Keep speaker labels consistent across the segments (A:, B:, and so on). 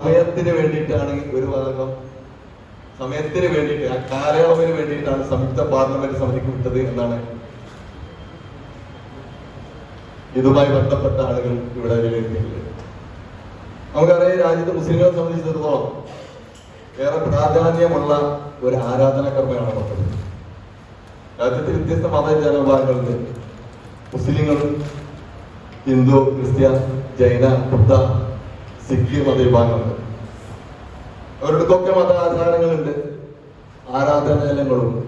A: സമയത്തിന് വേണ്ടിയിട്ടാണ് ഒരു ഭാഗം സമയത്തിന് വേണ്ടിയിട്ട് ആ കാലയളവിന് വേണ്ടിയിട്ടാണ് സംയുക്ത പാർലമെന്റ് സമിതിക്ക് വിട്ടത് എന്നാണ് ഇതുമായി ബന്ധപ്പെട്ട ആളുകൾ ഇവിടെ വിലയിരുത്തിയിട്ടുള്ളത്. നമുക്കറിയാം രാജ്യത്ത് മുസ്ലിങ്ങളെ സംബന്ധിച്ചിടത്തോളം ഏറെ പ്രാധാന്യമുള്ള ഒരു ആരാധന ആരാധനാകർമ്മമാണ് പദ്ധതി രാജ്യത്ത് വ്യത്യസ്ത മത ജനവിഭാഗങ്ങളുണ്ട്. മുസ്ലിങ്ങൾ ഹിന്ദു ക്രിസ്ത്യൻ ജൈന ബുദ്ധ സിഖ് മതവിഭാഗങ്ങളുണ്ട് അവരുടെ മത ആചാരങ്ങളുണ്ട് ആരാധനാലയങ്ങളുണ്ട്.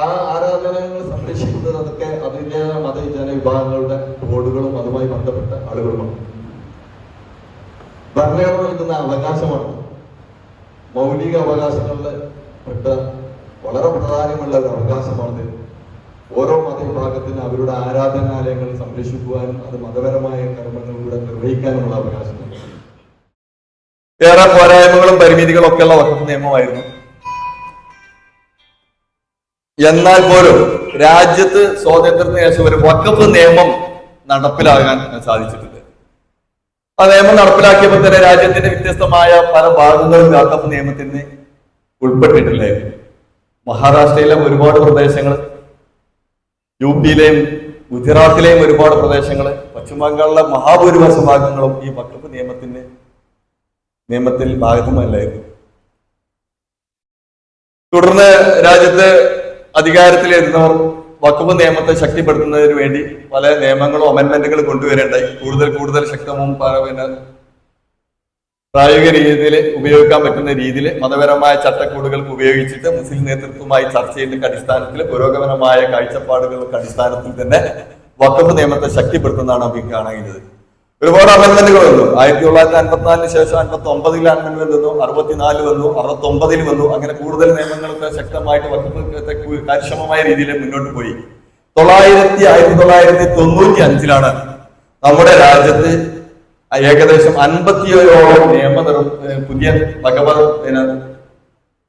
A: ആ ആരാധനാലയങ്ങൾ സംരക്ഷിക്കുന്നത് അതൊക്കെ അതിന്റെ മത വിഭാഗങ്ങളുടെ ബോർഡുകളും അതുമായി ബന്ധപ്പെട്ട ആളുകളുമാണ്. ഭരണഘടന നൽകുന്ന അവകാശമാണ്. മൗലിക അവകാശങ്ങളിൽ പെട്ട വളരെ പ്രധാനമുള്ള ഒരു അവകാശമാണിത്. ഓരോ മതവിഭാഗത്തിന് അവരുടെ ആരാധനാലയങ്ങൾ സംരക്ഷിക്കുവാനും അത് മതപരമായ കർമ്മങ്ങളിലൂടെ നിർവഹിക്കാനുള്ള അവകാശം.
B: ഏറെ പോരായ്മകളും പരിമിതികളും ഒക്കെയുള്ള വക്കഫ് നിയമമായിരുന്നു. എന്നാൽ പോലും രാജ്യത്ത് സ്വാതന്ത്ര്യത്തിന് ശേഷം ഒരു വക്കഫ് നിയമം നടപ്പിലാകാൻ സാധിച്ചിട്ടുണ്ട് ആ നിയമം നടപ്പിലാക്കിയപ്പോൾ തന്നെ രാജ്യത്തിന്റെ വ്യത്യസ്തമായ പല ഭാഗങ്ങളും വക്കഫ് നിയമത്തിന് ഉൾപ്പെട്ടിട്ടില്ലായിരുന്നു മഹാരാഷ്ട്രയിലെ ഒരുപാട് പ്രദേശങ്ങൾ യു പിയിലെയും ഗുജറാത്തിലെയും ഒരുപാട് പ്രദേശങ്ങൾ പശ്ചിമ ബംഗാളിലെ മഹാഭൂരിപക്ഷ ഭാഗങ്ങളും ഈ വക്കഫ് നിയമത്തിന്റെ നിയമത്തിൽ ഭാഗത്തുമല്ലായിരുന്നു തുടർന്ന് രാജ്യത്ത് അധികാരത്തിലിരുന്നവർ വകുപ്പ് നിയമത്തെ ശക്തിപ്പെടുത്തുന്നതിന് വേണ്ടി പല നിയമങ്ങളും അമെന്മെന്റുകളും കൊണ്ടുവരേണ്ടായി. കൂടുതൽ കൂടുതൽ ശക്തവും പിന്നെ പ്രായോഗിക രീതിയിൽ ഉപയോഗിക്കാൻ പറ്റുന്ന രീതിയിൽ മതപരമായ ചട്ടക്കൂടുകൾ ഉപയോഗിച്ചിട്ട് മുസ്ലിം നേതൃത്വവുമായി ചർച്ച ചെയ്യുന്ന അടിസ്ഥാനത്തിൽ പുരോഗമനമായ കാഴ്ചപ്പാടുകൾക്ക് അടിസ്ഥാനത്തിൽ തന്നെ വക്കഫ് നിയമത്തെ ശക്തിപ്പെടുത്തുന്നതാണ് നമുക്ക് കാണുന്നത്. ഒരുപാട് അമെന്റ്മെന്റുകൾ വന്നു. ആയിരത്തി തൊള്ളായിരത്തി അൻപത്തിനാലിന് ശേഷം അൻപത്തി ഒമ്പതിൽ അമെന്റ്മെന്റ് വന്നു അറുപത്തിനാല് വന്നു അറുപത്തി ഒമ്പതിൽ വന്നു. അങ്ങനെ കൂടുതൽ നിയമങ്ങളൊക്കെ ശക്തമായിട്ട് വക്കഫത്തെ കാര്യക്ഷമമായ രീതിയിൽ മുന്നോട്ട് പോയി. തൊള്ളായിരത്തി ആയിരത്തി തൊള്ളായിരത്തി തൊണ്ണൂറ്റി അഞ്ചിലാണ് നമ്മുടെ രാജ്യത്ത് ഏകദേശം അൻപത്തിയോളം നിയമ പുതിയ പിന്നെ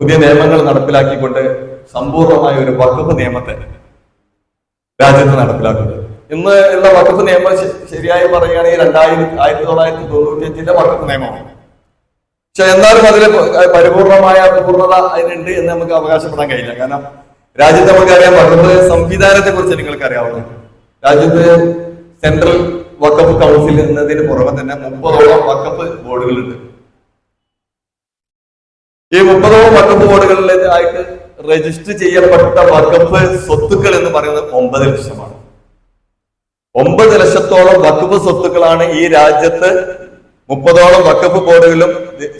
B: പുതിയ നിയമങ്ങൾ നടപ്പിലാക്കിക്കൊണ്ട് സമ്പൂർണമായ ഒരു വകുപ്പ് നിയമത്തെ രാജ്യത്ത് നടപ്പിലാക്കുന്നത്. ഇന്ന് ഉള്ള വകുപ്പ് നിയമം ശരിയായി പറയുകയാണെങ്കിൽ രണ്ടായിരത്തി ആയിരത്തി തൊള്ളായിരത്തി തൊണ്ണൂറ്റി അഞ്ചിന്റെ വകുപ്പ് നിയമമാണ് പക്ഷെ എന്നാലും അതിൽ പരിപൂർണമായ പൂർണത അതിനുണ്ട് എന്ന് നമുക്ക് അവകാശപ്പെടാൻ കഴിയില്ല. കാരണം രാജ്യത്ത് നമുക്കറിയാം വകുപ്പ് സംവിധാനത്തെ കുറിച്ച് നിങ്ങൾക്ക് അറിയാവുന്നു രാജ്യത്ത് സെൻട്രൽ വക്കഫ് കൗൺസിൽ എന്നതിന് പുറമെ തന്നെ മുപ്പതോളം വക്കഫ് ബോർഡുകളുണ്ട്. ഈ മുപ്പതോളം വക്കഫ് ബോർഡുകളിലായിട്ട് രജിസ്റ്റർ ചെയ്യപ്പെട്ട വക്കഫ് സ്വത്തുക്കൾ എന്ന് പറയുന്നത് ഒമ്പത് ലക്ഷമാണ്. ഒമ്പത് ലക്ഷത്തോളം വക്കഫ് സ്വത്തുക്കളാണ് ഈ രാജ്യത്ത് മുപ്പതോളം വക്കഫ് ബോർഡുകളും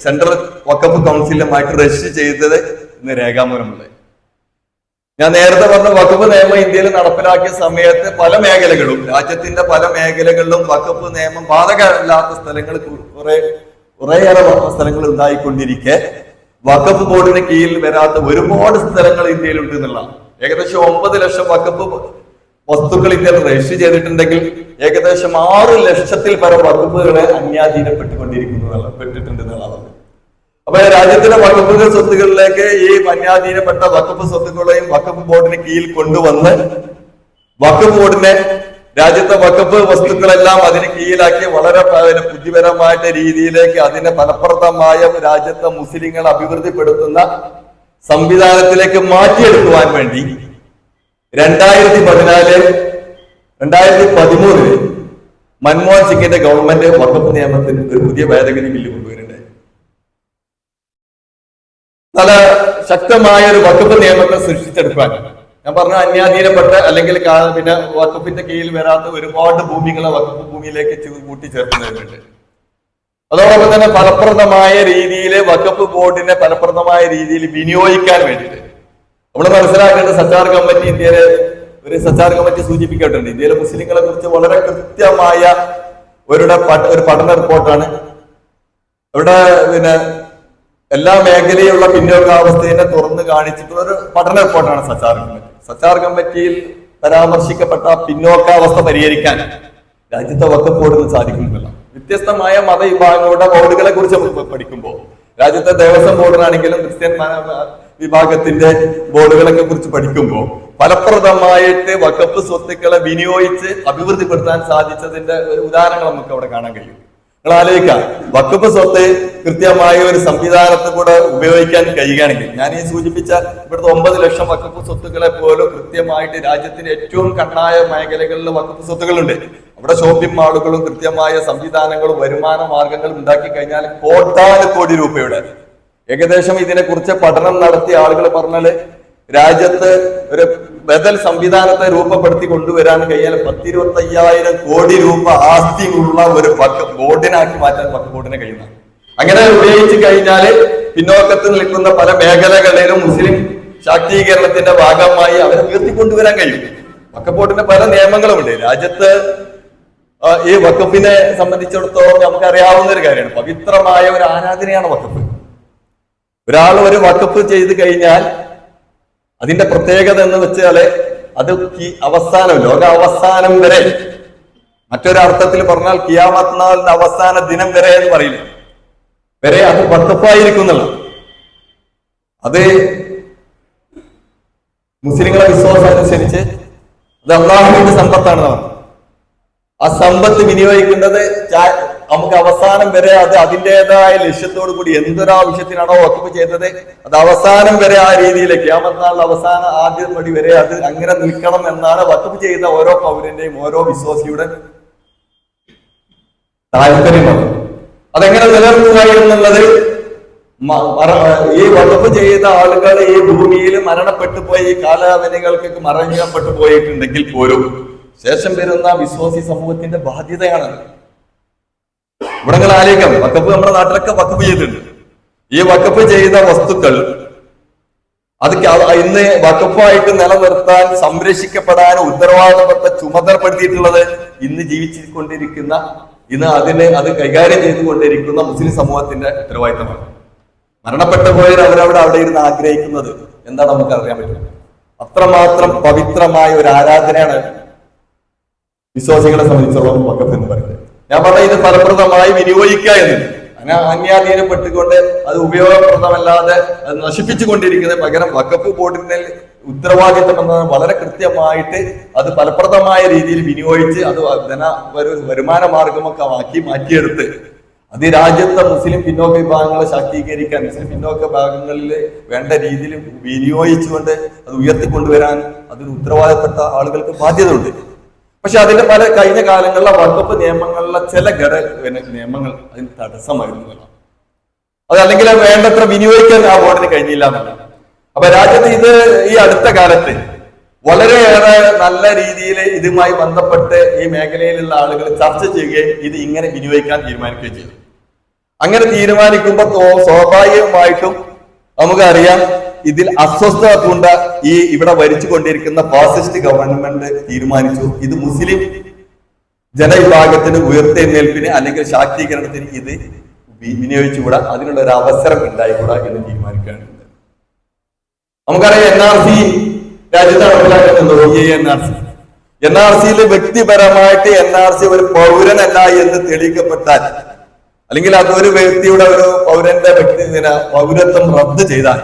B: സെൻട്രൽ വക്കഫ് കൗൺസിലുമായിട്ട് രജിസ്റ്റർ ചെയ്തത് ഇന്ന് രേഖാമൂലമുള്ളത്. ഞാൻ നേരത്തെ പറഞ്ഞ വകുപ്പ് നിയമം ഇന്ത്യയിൽ നടപ്പിലാക്കിയ സമയത്ത് പല മേഖലകളും രാജ്യത്തിന്റെ പല മേഖലകളിലും വകുപ്പ് നിയമം ബാധകമല്ലാത്ത സ്ഥലങ്ങൾ കുറെ കുറേയേറെ സ്ഥലങ്ങൾ ഉണ്ടായിക്കൊണ്ടിരിക്കെ. വഖഫ് ബോർഡിന് കീഴിൽ വരാത്ത ഒരുപാട് സ്ഥലങ്ങൾ ഇന്ത്യയിലുണ്ട് എന്നുള്ള ഏകദേശം ഒമ്പത് ലക്ഷം വഖഫ് വസ്തുക്കൾ ഇന്ത്യയിൽ രജിസ്റ്റർ ചെയ്തിട്ടുണ്ടെങ്കിൽ ഏകദേശം ആറ് ലക്ഷത്തിൽ പരം വകുപ്പുകളെ അന്യാധീനപ്പെട്ടുകൊണ്ടിരിക്കുന്നു പെട്ടിട്ടുണ്ട് എന്നുള്ളതാണ്. അപ്പൊ രാജ്യത്തിന്റെ വകുപ്പുകൾ സ്വത്തുകളിലേക്ക് ഈ അന്യാധീനപ്പെട്ട വകുപ്പ് സ്വത്തുക്കളെയും വകുപ്പ് ബോർഡിന് കീഴിൽ കൊണ്ടുവന്ന് വകുപ്പ് ബോർഡിനെ രാജ്യത്തെ വകുപ്പ് വസ്തുക്കളെല്ലാം അതിന് കീഴിലാക്കി വളരെ ബുദ്ധിപരമായിട്ട് രീതിയിലേക്ക് അതിനെ ഫലപ്രദമായ രാജ്യത്തെ മുസ്ലിങ്ങൾ അഭിവൃദ്ധിപ്പെടുത്തുന്ന സംവിധാനത്തിലേക്ക് മാറ്റിയെടുക്കുവാൻ വേണ്ടി രണ്ടായിരത്തി പതിനാല് രണ്ടായിരത്തി പതിമൂന്നിൽ മൻമോഹൻ സിംഗിന്റെ ഗവൺമെന്റ് വകുപ്പ് നിയമത്തിന് ഒരു പുതിയ ഭേദഗതി ബില്ല് കൊണ്ടുവരുന്നുണ്ടായി നല്ല ശക്തമായ ഒരു വകുപ്പ് നിയമത്തെ സൃഷ്ടിച്ചെടുക്കാൻ. ഞാൻ പറഞ്ഞ അന്യാധീനപ്പെട്ട അല്ലെങ്കിൽ പിന്നെ വകുപ്പിന്റെ കീഴിൽ വരാത്ത ഒരുപാട് ഭൂമികളെ വകുപ്പ് ഭൂമിയിലേക്ക് കൂട്ടിച്ചേർക്കുന്നതിനുണ്ട് അതോടൊപ്പം തന്നെ ഫലപ്രദമായ രീതിയിൽ വകുപ്പ് ബോർഡിനെ ഫലപ്രദമായ രീതിയിൽ വിനിയോഗിക്കാൻ വേണ്ടിയിട്ട് നമ്മൾ മനസ്സിലാക്കേണ്ട സച്ചാർ കമ്മിറ്റി ഇന്ത്യയിലെ ഒരു സച്ചാർ കമ്മിറ്റി സൂചിപ്പിക്കട്ടുണ്ട് ഇന്ത്യയിലെ മുസ്ലിങ്ങളെ കുറിച്ച് വളരെ കൃത്യമായ ഒരു ഒരു പഠന റിപ്പോർട്ടാണ്. ഇവിടെ പിന്നെ എല്ലാ മേഖലയിലുള്ള പിന്നോക്കാവസ്ഥയെ തുറന്നു കാണിച്ചിട്ടുള്ള ഒരു പഠന റിപ്പോർട്ടാണ് സച്ചാർ കമ്മിറ്റി. സച്ചാർ കമ്മിറ്റിയിൽ പരാമർശിക്കപ്പെട്ട പിന്നോക്കാവസ്ഥ പരിഹരിക്കാൻ രാജ്യത്തെ വക്കപ്പോടുന്ന് സാധിക്കുന്നില്ല. വ്യത്യസ്തമായ മതവിഭാഗങ്ങളുടെ ബോർഡുകളെ കുറിച്ച് പഠിക്കുമ്പോൾ രാജ്യത്തെ ദേവസ്വം ബോർഡിനാണെങ്കിലും ക്രിസ്ത്യൻ വിഭാഗത്തിന്റെ ബോർഡുകളൊക്കെ കുറിച്ച് പഠിക്കുമ്പോൾ ഫലപ്രദമായിട്ട് വകപ്പ് സ്വത്തുക്കളെ വിനിയോഗിച്ച് അഭിവൃദ്ധിപ്പെടുത്താൻ സാധിച്ചതിന്റെ ഒരു ഉദാഹരണങ്ങൾ നമുക്ക് അവിടെ കാണാൻ കഴിയും. നിങ്ങൾ ആലോചിക്കാം വക്കപ്പ് സ്വത്ത് കൃത്യമായ ഒരു സംവിധാനത്തിൽ കൂടെ ഉപയോഗിക്കാൻ കഴിയുകയാണെങ്കിൽ ഞാൻ ഈ സൂചിപ്പിച്ച ഇവിടുത്തെ ഒമ്പത് ലക്ഷം വക്കപ്പ് സ്വത്തുക്കളെ പോലും കൃത്യമായിട്ട് രാജ്യത്തിന്റെ ഏറ്റവും കണ്ണായ മേഖലകളിൽ വക്കപ്പ് സ്വത്തുക്കളുണ്ട്. അവിടെ ഷോപ്പിംഗ് മാളുകളും കൃത്യമായ സംവിധാനങ്ങളും വരുമാന മാർഗങ്ങളും ഉണ്ടാക്കി കഴിഞ്ഞാൽ കോട്ടാന കോടി രൂപയുടെ ഏകദേശം ഇതിനെ കുറിച്ച് പഠനം നടത്തിയ ആളുകൾ പറഞ്ഞാൽ രാജ്യത്ത് ഒരു ബദൽ സംവിധാനത്തെ രൂപപ്പെടുത്തി കൊണ്ടുവരാൻ കഴിയാൽ പത്തിരുപത്തി അയ്യായിരം കോടി രൂപ ആസ്തിയുള്ള ഒരു പക്ക ബോർഡിനാക്കി മാറ്റാൻ പക്ക ബോർഡിനെ കഴിയുന്ന. അങ്ങനെ ഉപയോഗിച്ച് കഴിഞ്ഞാൽ പിന്നോക്കത്ത് നിൽക്കുന്ന പല മേഖലകളിലും മുസ്ലിം ശാക്തീകരണത്തിന്റെ ഭാഗമായി അവരെ ഉയർത്തിക്കൊണ്ടുവരാൻ കഴിയും. വക്കപ്പോട്ടിന്റെ പല നിയമങ്ങളുമുണ്ട്. രാജ്യത്ത് ഈ വക്കപ്പിനെ സംബന്ധിച്ചിടത്തോളം നമുക്ക് അറിയാവുന്ന ഒരു കാര്യമാണ്. പവിത്രമായ ഒരു ആരാധനയാണ് വക്കഫ് ഒരാൾ ഒരു വക്കപ്പ് ചെയ്ത് കഴിഞ്ഞാൽ അതിന്റെ പ്രത്യേകത എന്ന് വെച്ചാൽ അത് അവസാനം ലോക അവസാനം വരെ മറ്റൊരർത്ഥത്തിൽ പറഞ്ഞാൽ കിയാമത്നാളിന്റെ അവസാന ദിനം വരെ എന്ന് പറയില്ല? വരെ അത് വക്കഫായിരിക്കുന്നുള്ള അത് മുസ്ലിങ്ങളെ വിശ്വാസം അനുസരിച്ച് അത് അള്ളാഹുവിന്റെ സമ്പത്താണ് പറഞ്ഞു. ആ സമ്പത്ത് വിനിയോഗിക്കേണ്ടത് നമുക്ക് അവസാനം വരെ അത് അതിന്റെതായ ലക്ഷ്യത്തോടു കൂടി എന്തൊരാവശ്യത്തിനാണോ വക്കപ്പ് ചെയ്തത് അത് അവസാനം വരെ ആ രീതിയിലേക്ക് ആ മറ്റന്നാളിൽ അവസാന ആദ്യം പടി വരെ അത് അങ്ങനെ നിൽക്കണം എന്നാണ് വക്കപ്പ് ചെയ്ത ഓരോ പൗരന്റെയും ഓരോ വിശ്വാസിയുടെ താല്പര്യമാണ് അതെങ്ങനെ നിലനിർത്തുക എന്നുള്ളത് ഈ വകുപ്പ് ചെയ്ത ആളുകൾ ഈ ഭൂമിയിൽ മരണപ്പെട്ടു പോയി ഈ കാലാവധികൾക്ക് മറഞ്ഞപ്പെട്ടു പോയിട്ടുണ്ടെങ്കിൽ പോലും ശേഷം വരുന്ന വിശ്വാസി സമൂഹത്തിന്റെ ബാധ്യതയാണ്. ഇവിടെ നിങ്ങൾ ആലോചിക്കാം. വക്കപ്പ് നമ്മുടെ നാട്ടിലൊക്കെ വക്കപ്പ് ചെയ്തിട്ടുണ്ട്. ഈ വക്കപ്പ് ചെയ്ത വസ്തുക്കൾ അത് ഇന്ന് വക്കപ്പായിട്ട് നിലനിർത്താൻ സംരക്ഷിക്കപ്പെടാൻ ഉത്തരവാദപ്പെട്ട ചുമതലപ്പെടുത്തിയിട്ടുള്ളത് ഇന്ന് ജീവിച്ചുകൊണ്ടിരിക്കുന്ന ഇന്ന് അതിനെ അത് കൈകാര്യം ചെയ്തുകൊണ്ടിരിക്കുന്ന മുസ്ലിം സമൂഹത്തിന്റെ ഉത്തരവാദിത്തമാണ്. മരണപ്പെട്ടു പോയവർ അവരവിടെ അവിടെ ഇരുന്ന് ആഗ്രഹിക്കുന്നത് എന്താ നമുക്ക് അറിയാൻ പറ്റും. അത്രമാത്രം പവിത്രമായ ഒരു ആരാധനയാണ് വിശ്വാസികളെ സംബന്ധിച്ചിടത്തോളം വക്കഫ് എന്ന് പറയുന്നത്. ഞാൻ പറഞ്ഞ ഇത് ഫലപ്രദമായി വിനിയോഗിക്കുക എന്ന് അങ്ങനെ അന്യാധീനപ്പെട്ടുകൊണ്ട് അത് ഉപയോഗപ്രദമല്ലാതെ അത് നശിപ്പിച്ചു കൊണ്ടിരിക്കുന്നത് പകരം വക്കപ്പ് ബോർഡിന്റെ ഉത്തരവാദിത്തം എന്നത് വളരെ കൃത്യമായിട്ട് അത് ഫലപ്രദമായ രീതിയിൽ വിനിയോഗിച്ച് അത് ധന ഒരു വരുമാന മാർഗമൊക്കെ ആക്കി മാറ്റിയെടുത്ത് അത് രാജ്യത്തെ മുസ്ലിം പിന്നോക്ക വിഭാഗങ്ങളെ ശാക്തീകരിക്കാൻ മുസ്ലിം പിന്നോക്ക വിഭാഗങ്ങളിൽ വേണ്ട രീതിയിൽ വിനിയോഗിച്ചുകൊണ്ട് അത് ഉയർത്തിക്കൊണ്ടുവരാൻ അതിന് ഉത്തരവാദപ്പെട്ട ആളുകൾക്ക് ബാധ്യതയുണ്ട്. പക്ഷെ അതിന്റെ പല കഴിഞ്ഞ കാലങ്ങളിലെ വകുപ്പ് നിയമങ്ങളിലെ ചില ഘട നിയമങ്ങൾ അതിന് തടസ്സമായിരുന്നു. അതല്ലെങ്കിൽ വേണ്ടത്ര വിനിയോഗിക്കാൻ ആ ബോർഡിന് കഴിഞ്ഞില്ല എന്നുള്ളത്. അപ്പൊ രാജ്യത്ത് ഇത് ഈ അടുത്ത കാലത്ത് വളരെയേറെ നല്ല രീതിയിൽ ഇതുമായി ബന്ധപ്പെട്ട് ഈ മേഖലയിലുള്ള ആളുകൾ ചർച്ച ചെയ്യുകയും ഇത് ഇങ്ങനെ വിനിയോഗിക്കാൻ തീരുമാനിക്കുകയും ചെയ്തു. അങ്ങനെ തീരുമാനിക്കുമ്പോൾ സ്വാഭാവികമായിട്ടും നമുക്കറിയാം ഇതിൽ അസ്വസ്ഥത കൊണ്ട് ഈ ഇവിടെ ഭരിച്ചുകൊണ്ടിരിക്കുന്ന ഫാസിസ്റ്റ് ഗവൺമെന്റ് തീരുമാനിച്ചു. ഇത് മുസ്ലിം ജനവിഭാഗത്തിന് ഉയർത്തെഴുന്നേൽപ്പിന് അല്ലെങ്കിൽ ശാക്തീകരണത്തിന് ഇത് വിനിയോഗിച്ചുകൂടാ. അതിനുള്ള ഒരു അവസരം ഉണ്ടായിക്കൂടാ എന്ന് തീരുമാനിക്കുകയാണ്. നമുക്കറിയാം എൻ ആർ സി രാജ്യത്ത് നടപ്പിലാക്കുന്നത് N R C N R സിയിൽ വ്യക്തിപരമായിട്ട് എൻ ആർ സി ഒരു പൗരനല്ല എന്ന് തെളിയിക്കപ്പെട്ടാൽ അല്ലെങ്കിൽ അത് ഒരു വ്യക്തിയുടെ ഒരു പൗരന്റെ വ്യക്തി പൗരത്വം റദ്ദ് ചെയ്താൽ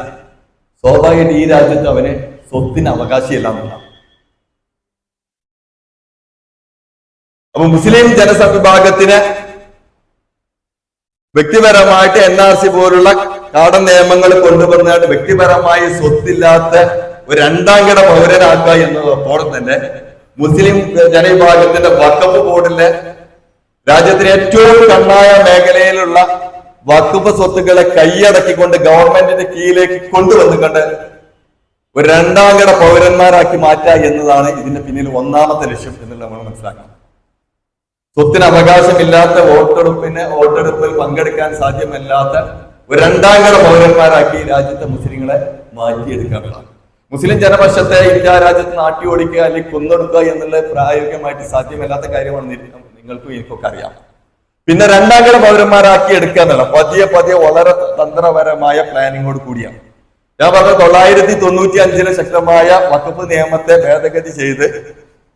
B: സ്വാഭാവികമായിട്ട് ഈ രാജ്യത്ത് അവന് സ്വത്തിന് അവകാശിയല്ല എന്നുള്ളതാണ് അപ്പൊ മുസ്ലിം ജനസംവിഭാഗത്തിന് വ്യക്തിപരമായിട്ട് എൻ ആർ സി പോലുള്ള കാടൻ നിയമങ്ങൾ കൊണ്ടുവന്നിട്ട് വ്യക്തിപരമായി സ്വത്തില്ലാത്ത ഒരു രണ്ടാം കിട പൗരനാക്കുക എന്നതോടൊപ്പം തന്നെ മുസ്ലിം ജനവിഭാഗത്തിന്റെ വക്കപ്പ് ബോർഡിലെ രാജ്യത്തിന് ഏറ്റവും കണ്ണായ മേഖലയിലുള്ള വക്കുപ്പ് സ്വത്തുക്കളെ കൈയടക്കിക്കൊണ്ട് ഗവൺമെന്റിന്റെ കീഴിലേക്ക് കൊണ്ടുവന്നുകൊണ്ട് ഒരു രണ്ടാം കിട പൗരന്മാരാക്കി മാറ്റുക എന്നതാണ് ഇതിന്റെ പിന്നിൽ ഒന്നാമത്തെ ലക്ഷ്യം എന്നുള്ളത് നമ്മൾ മനസ്സിലാക്കണം സ്വത്തിന് അവകാശമില്ലാത്ത വോട്ടെടുപ്പിന് വോട്ടെടുപ്പിൽ പങ്കെടുക്കാൻ സാധ്യമല്ലാത്ത ഒരു രണ്ടാം കിട പൗരന്മാരാക്കി രാജ്യത്തെ മുസ്ലിങ്ങളെ മാറ്റിയെടുക്കാനുള്ളതാണ്. മുസ്ലിം ജനപക്ഷത്തെ ഇന്ത്യ രാജ്യത്ത് നാട്ടി ഓടിക്കുക അല്ലെങ്കിൽ കൊന്നൊടുക്കുക എന്നുള്ള പ്രായോഗികമായിട്ട് സാധ്യമല്ലാത്ത കാര്യമാണ് നിങ്ങൾക്കും എനിക്കൊക്കെ അറിയാം. പിന്നെ രണ്ടാം കിട പൗരന്മാരാക്കി എടുക്കുക എന്നുള്ള പതിയെ പതിയെ വളരെ തന്ത്രപരമായ പ്ലാനിങ്ങോട് കൂടിയാണ്. ഞാൻ പറഞ്ഞ തൊള്ളായിരത്തി തൊണ്ണൂറ്റി അഞ്ചിലെ ശക്തമായ വകുപ്പ് നിയമത്തെ ഭേദഗതി ചെയ്ത്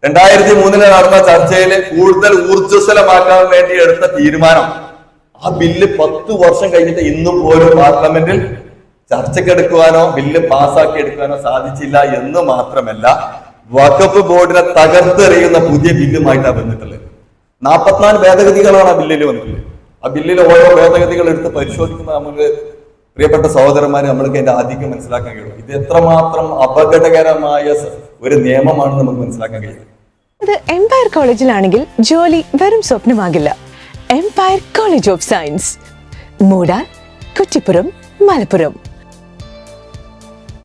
B: രണ്ടായിരത്തി മൂന്നിൽ നടന്ന ചർച്ചയിൽ കൂടുതൽ ഊർജസ്വലമാക്കാൻ വേണ്ടി എടുത്ത തീരുമാനം. ആ ബില്ല് പത്ത് വർഷം കഴിഞ്ഞിട്ട് ഇന്നും പോലും പാർലമെന്റിൽ ചർച്ചക്കെടുക്കുവാനോ ബില്ല് പാസ്സാക്കി എടുക്കാനോ സാധിച്ചില്ല എന്ന് മാത്രമല്ല വഖഫ് ബോർഡിനെ തകർത്തെറിയുന്ന പുതിയ ബില്ലുമായിട്ടാണ് വന്നിട്ടുള്ളത്. നാൽപ്പത്തിനാല് ഭേദഗതികളാണ് ആ ബില്ലിൽ വന്നിട്ടുള്ളത്. ആ ബില്ലിൽ ഓരോ ഭേദഗതികൾ എടുത്ത് പരിശോധിക്കുന്ന നമുക്ക് പ്രിയപ്പെട്ട സഹോദരന്മാരെ നമ്മൾക്ക് അതിന്റെ ആധിക്യം മനസ്സിലാക്കാൻ കഴിയും. ഇത് എത്രമാത്രം അപകടകരമായ ഒരു നിയമമാണെന്ന് നമുക്ക് മനസ്സിലാക്കാൻ കഴിയും.
C: ഇത് എംപയർ കോളേജിലാണെങ്കിൽ ജോലി വെറും സ്വപ്നമാകില്ല. എംപയർ കോളേജ് ഓഫ് സയൻസ് മൂടാൻ കുറ്റിപ്പുറം മലപ്പുറം.